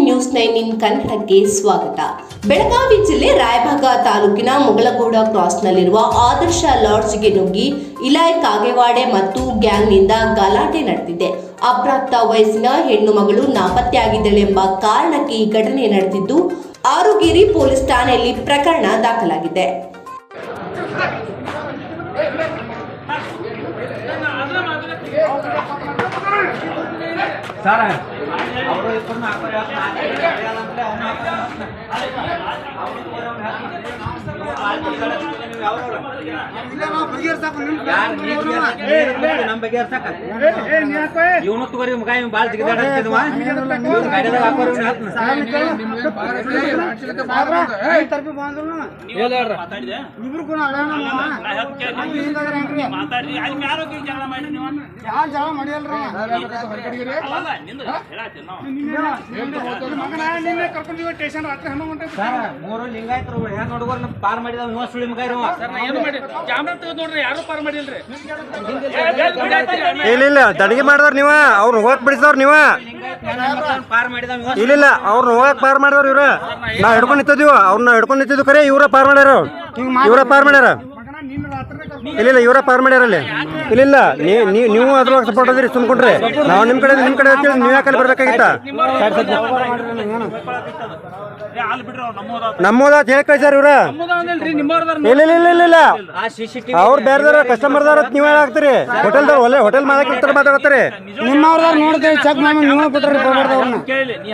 News nine in ಕನ್ನಡಕ್ಕೆ ಸ್ವಾಗತ ಬೆಳಗಾವಿ ಜಿಲ್ಲೆ ರಾಯಭಾಗ ತಾಲೂಕಿನ ಮುಗಳಗೌಡ ಕ್ರಾಸ್ನಲ್ಲಿರುವ ಆದರ್ಶ ಲಾಡ್ಜ್ಗೆ ನುಗ್ಗಿ ಇಲಾಯ್ ಕಾಗೆವಾಡೆ ಮತ್ತು ಗ್ಯಾಂಗ್ನಿಂದ ಗಲಾಟೆ ನಡೆದಿದೆ ಅಪ್ರಾಪ್ತ ವಯಸ್ಸಿನ ಹೆಣ್ಣು ಮಗಳು ನಾಪತ್ತೆಯಾಗಿದ್ದಳೆಂಬ ಕಾರಣಕ್ಕೆ ಈ ಘಟನೆ ನಡೆದಿದ್ದು ಆರುಗಿರಿ ಪೊಲೀಸ್ ಠಾಣೆಯಲ್ಲಿ ಪ್ರಕರಣ ದಾಖಲಾಗಿದೆ ಸರ್ ಅವರು ಇಬ್ಬರನ್ನ ಹಾಕೋರಿ ಅಂದ್ರೆ ನಮ್ ಬಗೆಹರ್ಸಾಕ ಇವನು ತಗೋರಿ ಮಗ ಇವ್ ಬಾಳ್ ಗಾಡಿದಾಗ ಹಾಕೋರಿ. ಇಬ್ರು ಕೂಡ ಅಲ್ಲಿ ಯಾರೋ ಜಗಳ ಮಾಡಿಯಲ್ರ? ಕರ್ಕೊಂಡು ಸ್ಟೇಷನ್ ರಾತ್ರಿ ಹನ್ನೊಂದು ಗಂಟೆ ಮೂರು ಲಿಂಗಾಯತ್ರ ಹೆಂಗ್ ಹುಡುಗರ್ನ ಪಾರ್ ಮಾಡಿದ ಇವ ಸುಳಿ ಮಗ ಇರುವ ಇಲ್ಲ ಇಲ್ಲ, ದಣಿಗೆ ಮಾಡಿದವ್ರು ನೀವ ಅವ್ರನ್ನ ಹೋಗಕ್ ಬಿಡಿಸಿದವ್ರ ನೀವ. ಇಲ್ಲ ಅವ್ರನ್ನ ಹೋಗಕ್ ಪಾರ್ ಮಾಡಿದವ್ರ ಇವ್ರ. ನಾ ಹಿಡ್ಕೊಂಡ್ ನಿಂತಿದ್ವಿ ಅವ್ರನ್ನ ಹಿಡ್ಕೊಂಡ್ ನಿಂತಿದ್ವಿ ಕರೆ, ಇವ್ರ ಪಾರ್ ಮಾಡ್ಯಾರ ಇವ್ರ ಪಾರ್ ಮಾಡ್ಯಾರ. ಇಲ್ಲ ಇಲ್ಲ ಇವರ ಪಾರ್ ಮಾಡ್ಯಾರ ಅಲ್ಲಿ ಇಲ್ಲ ಇಲ್ಲ ನೀ- ನೀ- ನೀವು ಅದ್ರೊಳಗೆ ಸಪೋರ್ಟ್ ಅದ್ರಿ ಸುಮ್ಕೊಂಡ್ರೆ ನಾವು ನಿಮ್ ಕಡೆ ನಿಮ್ ಕಡೆ ಅಂತೇಳಿ ನೀವ್ ಯಾಕೆ ಅಲ್ಲಿ ಬರ್ಬೇಕಾಗಿತ್ತ ನಮ್ಮೋದಾತ್ ಹೇಳಿ ಕಳ್ಸ್ಯಾರ ಇವ್ರ. ಇಲ್ಲ ಇಲ್ಲ ಇಲ್ಲ ಇಲ್ಲ ಅವ್ರು ಬೇರೆದವ್ರ ಕಸ್ಟಮರ್ದವ್ರ ನೀವ್ ಹೇಳಾಕ್ತೀರಿ. ಹೋಟೆಲ್ದವ್ರು ಒಳ್ಳೆ ಹೋಟೆಲ್ ಮಾಲಕ್ ಇರ್ತಾರೆ ಮಾತಾಡ್ತಾರೆ ನಿಮ್ಮವ್ರದಾರ ನೋಡ್ತೇವೆ ಚೆಕ್ ಮಾಡಿ ನೀವು ಬಿಟ್ರಿ ಕೇಳಿ ನೀ